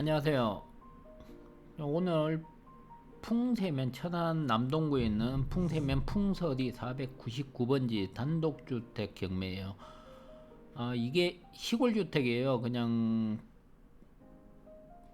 안녕하세요. 오늘 풍세면 천안 남동구에 있는 풍세면 풍서리 499번지 단독주택 경매예요. 아, 이게 시골 주택이에요. 그냥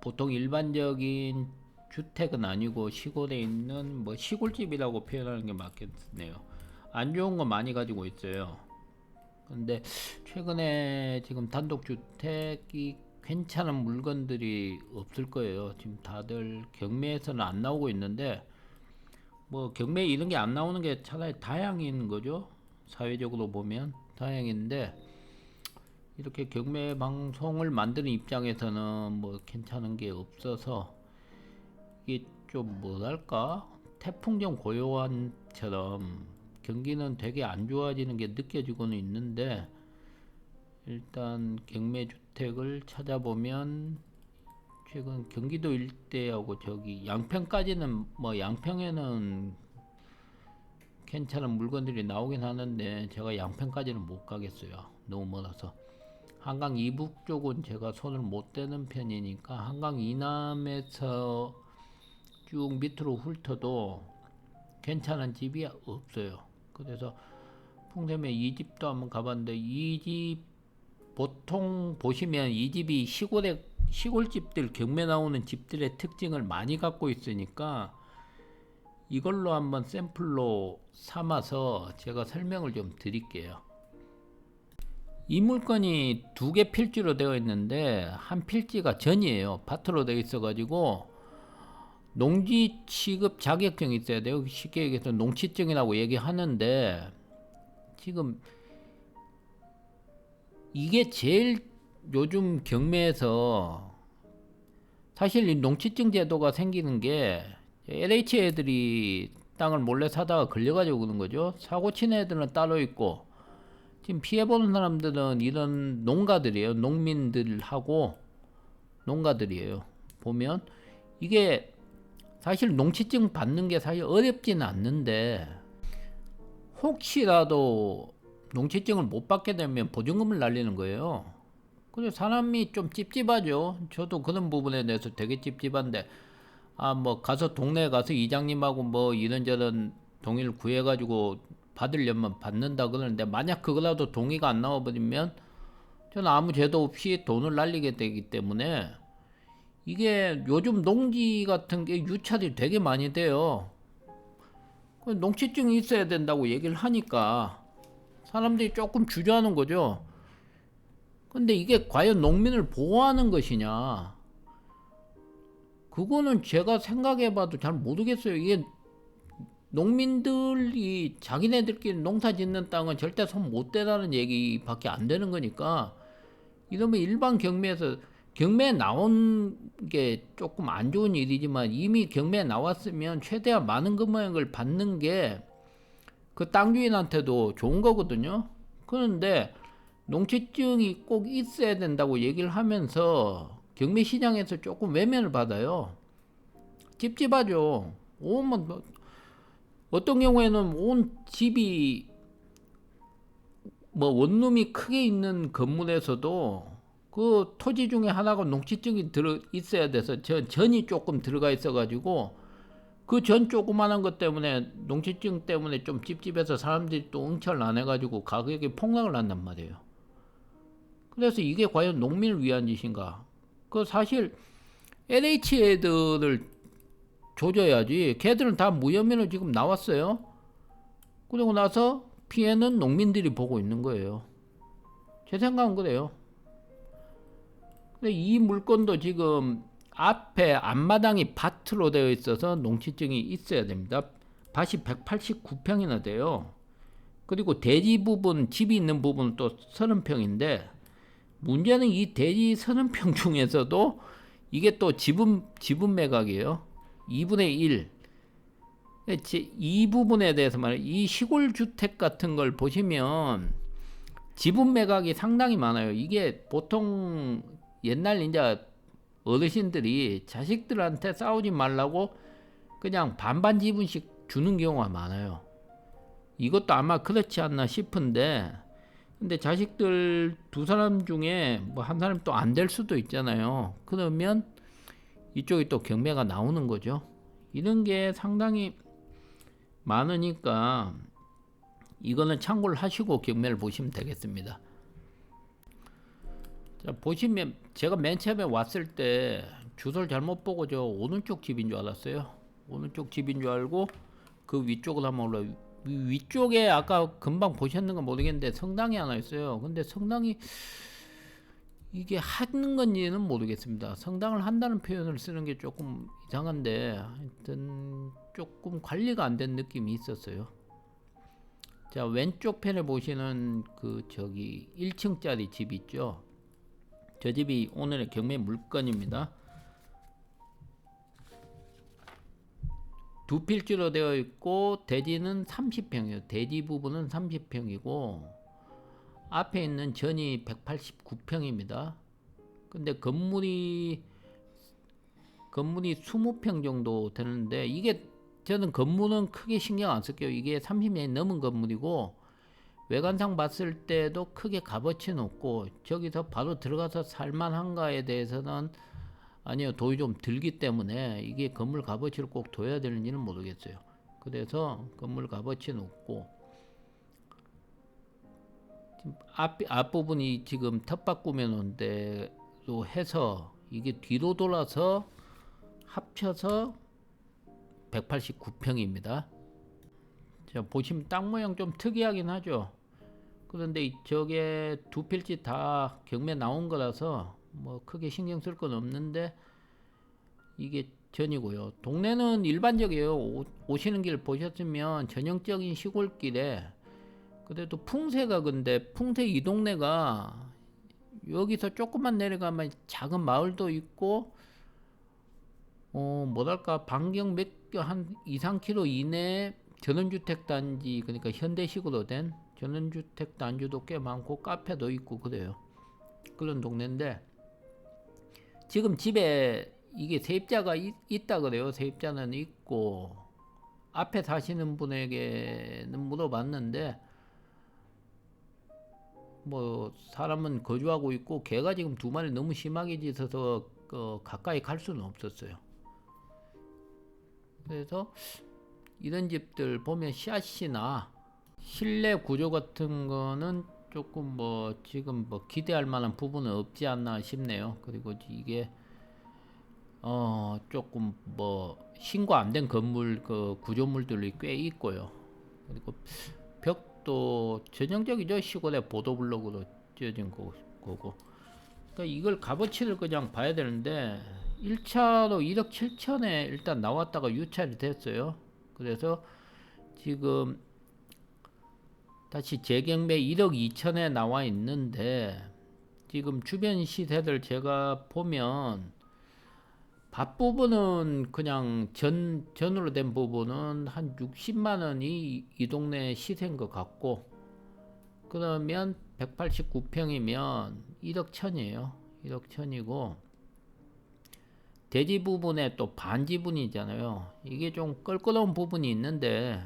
보통 일반적인 주택은 아니고 시골에 있는 뭐 시골집이라고 표현하는 게 맞겠네요. 안 좋은 거 많이 가지고 있어요. 근데 최근에 지금 단독주택이 괜찮은 물건들이 없을 거예요. 지금 다들 경매에서는 안 나오고 있는데 뭐 경매 이런 게 안 나오는 게 차라리 다행인 거죠. 사회적으로 보면 다행인데 이렇게 경매 방송을 만드는 입장에서는 뭐 괜찮은 게 없어서 이게 좀 뭐랄까 태풍전 고요한처럼 경기는 되게 안 좋아지는 게 느껴지고는 있는데 일단 경매 주택을 찾아보면 최근 경기도 일대하고 저기 양평까지는 뭐 양평에는 괜찮은 물건들이 나오긴 하는데 제가 양평까지는 못 가겠어요. 너무 멀어서. 한강 이북 쪽은 제가 손을 못 대는 편이니까 한강 이남에서 쭉 밑으로 훑어도 괜찮은 집이 없어요. 그래서 풍샘에 이 집도 한번 가봤는데 이 집 보통 보시면 이 집이 시골에 시골집들 경매 나오는 집들의 특징을 많이 갖고 있으니까 이걸로 한번 샘플로 삼아서 제가 설명을 좀 드릴게요. 이 물건이 두 개 필지로 되어 있는데 한 필지가 전이에요. 밭으로 되어 있어 가지고 농지 취급 자격증이 있어야 돼요. 쉽게 얘기해서 농취증이라고 얘기하는데 지금 이게 제일 요즘 경매에서 사실 이 농취증 제도가 생기는 게 LH 애들이 땅을 몰래 사다가 걸려가지고 그런 거죠. 사고 친 애들은 따로 있고 지금 피해보는 사람들은 이런 농가들이에요. 농민들하고 농가들이에요. 보면 이게 사실 농취증 받는 게 사실 어렵지는 않는데 혹시라도 농취증을 못 받게 되면 보증금을 날리는 거예요. 그래서 사람이 좀 찝찝하죠. 저도 그런 부분에 대해서 되게 찝찝한데 아 뭐 가서 동네에 가서 이장님하고 뭐 이런저런 동의를 구해가지고 받으려면 받는다 그러는데 만약 그거라도 동의가 안 나와버리면 저는 아무 죄도 없이 돈을 날리게 되기 때문에 이게 요즘 농지 같은 게 유찰이 되게 많이 돼요. 그 농취증이 있어야 된다고 얘기를 하니까 사람들이 조금 주저하는 거죠. 근데 이게 과연 농민을 보호하는 것이냐? 그거는 제가 생각해봐도 잘 모르겠어요. 이게 농민들이 자기네들끼리 농사 짓는 땅은 절대 손 못 대라는 얘기밖에 안 되는 거니까 이러면 일반 경매에서 경매에 나온 게 조금 안 좋은 일이지만 이미 경매에 나왔으면 최대한 많은 금액을 받는 게 그 땅 주인한테도 좋은 거거든요. 그런데 농취증이 꼭 있어야 된다고 얘기를 하면서 경매 시장에서 조금 외면을 받아요. 찝찝하죠. 오만 뭐 어떤 경우에는 온 집이 뭐 원룸이 크게 있는 건물에서도 그 토지 중에 하나가 농취증이 들어 있어야 돼서 전 전이 조금 들어가 있어 가지고 그 전 조그만한 것 때문에 농취증 때문에 좀 찝찝해서 사람들이 또 응찰 안 해가지고 가격이 폭락을 한단 말이에요. 그래서 이게 과연 농민을 위한 짓인가? 그 사실 LH 애들을 조져야지. 걔들은 다 무혐의로 지금 나왔어요. 그러고 나서 피해는 농민들이 보고 있는 거예요. 제 생각은 그래요. 근데 이 물건도 지금 앞에 앞마당이 밭으로 되어 있어서 농취증이 있어야 됩니다. 밭이 189평이나 돼요. 그리고 대지 부분, 집이 있는 부분은 또 30평인데 문제는 이 대지 30평 중에서도 이게 또 지분 지분 매각이에요. 2분의 1. 이 부분에 대해서 말해 이 시골 주택 같은 걸 보시면 지분 매각이 상당히 많아요. 이게 보통 옛날 이제 어르신들이 자식들한테 싸우지 말라고 그냥 반반 지분씩 주는 경우가 많아요. 이것도 아마 그렇지 않나 싶은데 근데 자식들 두 사람 중에 뭐 한 사람 또안 될 수도 있잖아요. 그러면 이쪽이 또 경매가 나오는 거죠. 이런 게 상당히 많으니까 이거는 참고를 하시고 경매를 보시면 되겠습니다. 자, 보시면 제가 맨 처음에 왔을 때 주소를 잘못 보고 저 오른쪽 집인 줄 알았어요. 오른쪽 집인 줄 알고 그 위쪽으로 한번 올라 위- 위쪽에 아까 금방 보셨는가 모르겠는데 성당이 하나 있어요. 근데 성당이 이게 하는 건지는 모르겠습니다. 성당을 한다는 표현을 쓰는 게 조금 이상한데 하여튼 조금 관리가 안 된 느낌이 있었어요. 자 왼쪽 편에 보시는 그 저기 1층짜리 집 있죠. 저 집이 오늘의 경매 물건입니다. 두 필지로 되어 있고 대지는 30평이에요. 대지 부분은 30평이고 앞에 있는 전이 189평입니다. 근데 건물이 건물이 20평 정도 되는데 이게 저는 건물은 크게 신경 안 쓸게요. 이게 30년이 넘은 건물이고 외관상 봤을 때도 크게 값어치는 없고 저기서 바로 들어가서 살만한가에 대해서는 아니요 돈이 좀 들기 때문에 이게 건물 값어치를 꼭 둬야 되는지는 모르겠어요. 그래서 건물 값어치는 없고 앞 앞부분이 지금 텃밭 꾸며놓은 데로 해서 이게 뒤로 돌아서 합쳐서 189평입니다. 자 보시면 땅 모양 좀 특이하긴 하죠. 그런데 이 저게 두 필지 다 경매 나온 거라서 뭐 크게 신경 쓸 건 없는데 이게 전이고요. 동네는 일반적이에요. 오, 오시는 길 보셨으면 전형적인 시골길에 그래도 풍세가 근데 풍세 이 동네가 여기서 조금만 내려가면 작은 마을도 있고 어 뭐랄까 반경 몇한 2, 3km 이내에 전원주택 단지 그러니까 현대식으로 된 전원주택 단지도 꽤 많고 카페도 있고 그래요. 그런 동네인데 지금 집에 이게 세입자가 있, 있다 그래요. 세입자는 있고 앞에 사시는 분에게는 물어봤는데 뭐 사람은 거주하고 있고 개가 지금 두 마리 너무 심하게 짖어서 어, 가까이 갈 수는 없었어요. 그래서 이런 집들 보면 샤시나 실내 구조 같은 거는 조금 뭐 지금 뭐 기대할 만한 부분은 없지 않나 싶네요. 그리고 이게 어 조금 뭐 신고 안 된 건물 그 구조물들이 꽤 있고요. 그리고 벽도 전형적이죠 시골의 보도블록으로 지어진 거- 거고. 그러니까 이걸 값어치를 그냥 봐야 되는데 1차로 1억 7천에 일단 나왔다가 유찰이 됐어요. 그래서 지금 다시 재경매 1억 2천에 나와 있는데 지금 주변 시세들 제가 보면 밭 부분은 그냥 전 전으로 된 부분은 한 60만 원이 이 동네 시세인 것 같고 그러면 189평이면 1억 천이에요. 1억 천이고 대지 부분에 또 반지분이잖아요. 이게 좀 껄끄러운 부분이 있는데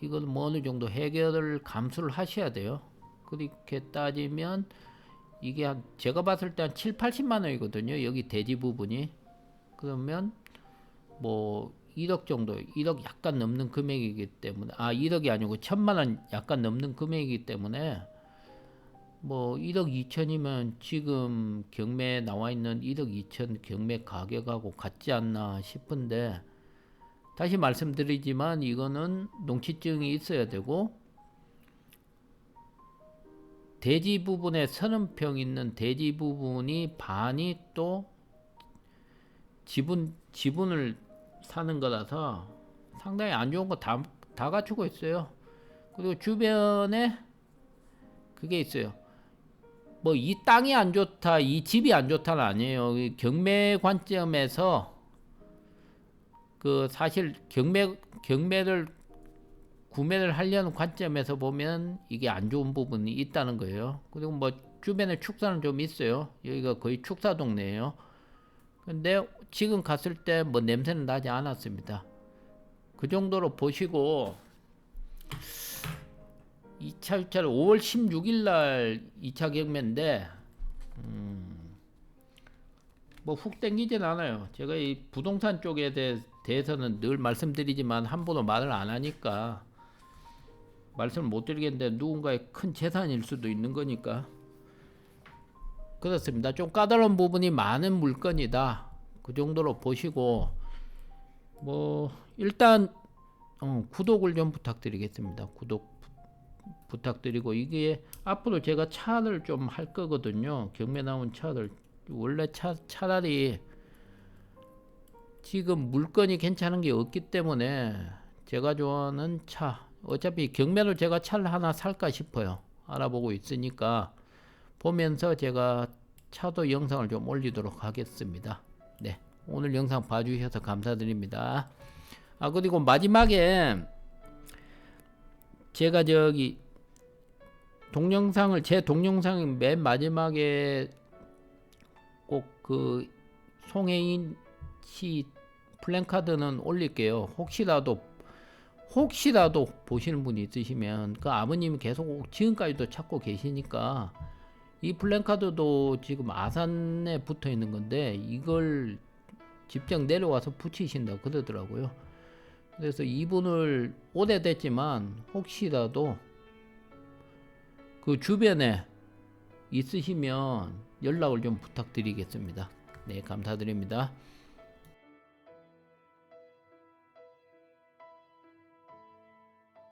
이걸 뭐 어느 정도 해결을 감수를 하셔야 돼요. 그렇게 따지면 이게 한 제가 봤을 때 한 7, 80만 원이거든요. 여기 대지 부분이. 그러면 뭐 1억 정도, 1억 약간 넘는 금액이기 때문에 아 1억이 아니고 천만 원 약간 넘는 금액이기 때문에 뭐 1억 2천이면 지금 경매에 나와 있는 1억 2천 경매 가격하고 같지 않나 싶은데 다시 말씀드리지만 이거는 농취증이 있어야 되고 대지 부분에 서른 평 있는 대지 부분이 반이 또 지분 지분을 사는 거라서 상당히 안 좋은 거 다 다 갖추고 있어요. 그리고 주변에 그게 있어요. 뭐 이 땅이 안 좋다, 이 집이 안 좋다는 아니에요. 이 경매 관점에서 그 사실 경매 경매를 구매를 하려는 관점에서 보면 이게 안 좋은 부분이 있다는 거예요. 그리고 뭐 주변에 축사는 좀 있어요. 여기가 거의 축사 동네예요. 근데 지금 갔을 때 뭐 냄새는 나지 않았습니다. 그 정도로 보시고 2차 유차를 5월 16일 날 2차 경매인데 음, 뭐훅 땡기진 않아요. 제가 이 부동산 쪽에 대, 대해서는 늘 말씀드리지만 한 번도 말을 안 하니까 말씀을 못 드리겠는데 누군가의 큰 재산일 수도 있는 거니까 그렇습니다. 좀 까다로운 부분이 많은 물건이다. 그 정도로 보시고 뭐 일단 어, 구독을 좀 부탁드리겠습니다. 구독 부- 부탁드리고 이게 앞으로 제가 차를 좀 할 거거든요. 경매 나온 차를 원래 차 차라리 지금 물건이 괜찮은 게 없기 때문에 제가 좋아하는 차 어차피 경매로 제가 차를 하나 살까 싶어요. 알아보고 있으니까 보면서 제가 차도 영상을 좀 올리도록 하겠습니다. 네. 오늘 영상 봐주셔서 감사드립니다. 아, 그리고 마지막에 제가 저기 동영상을 제 동영상 맨 마지막에 꼭 그 송혜인 씨 플랜카드는 올릴게요. 혹시라도 혹시라도 보시는 분이 있으시면 그 아버님이 계속 지금까지도 찾고 계시니까 이 플랜카드도 지금 아산에 붙어 있는 건데 이걸 직접 내려와서 붙이신다 그러더라고요. 그래서 이분을 오래됐지만 혹시라도 그 주변에 있으시면 연락을 좀 부탁드리겠습니다. 네, 감사드립니다.